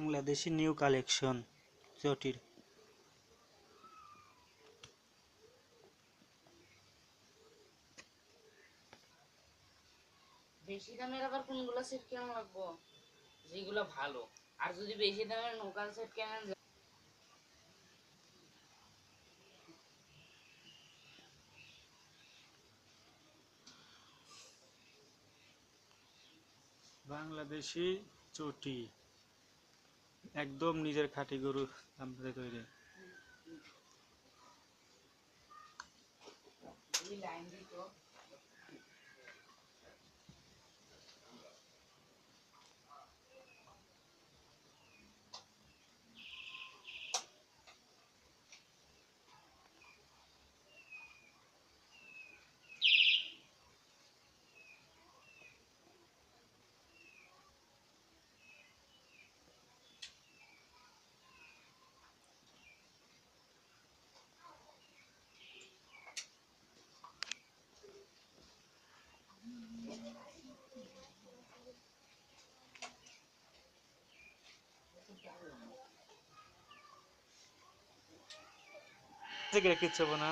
Bangladeshi new collection চটির বেশি দামের আবার কোনগুলো সেট কেমন লাগবো? যেগুলো ভালো। আর যদি বেশি দামের নৌকান সেট কেনেন বাংলাদেশি চটি। একদম নিজের খাঁটি গরু আমাদের তৈরি। লাইন দিত কিচ্ছু না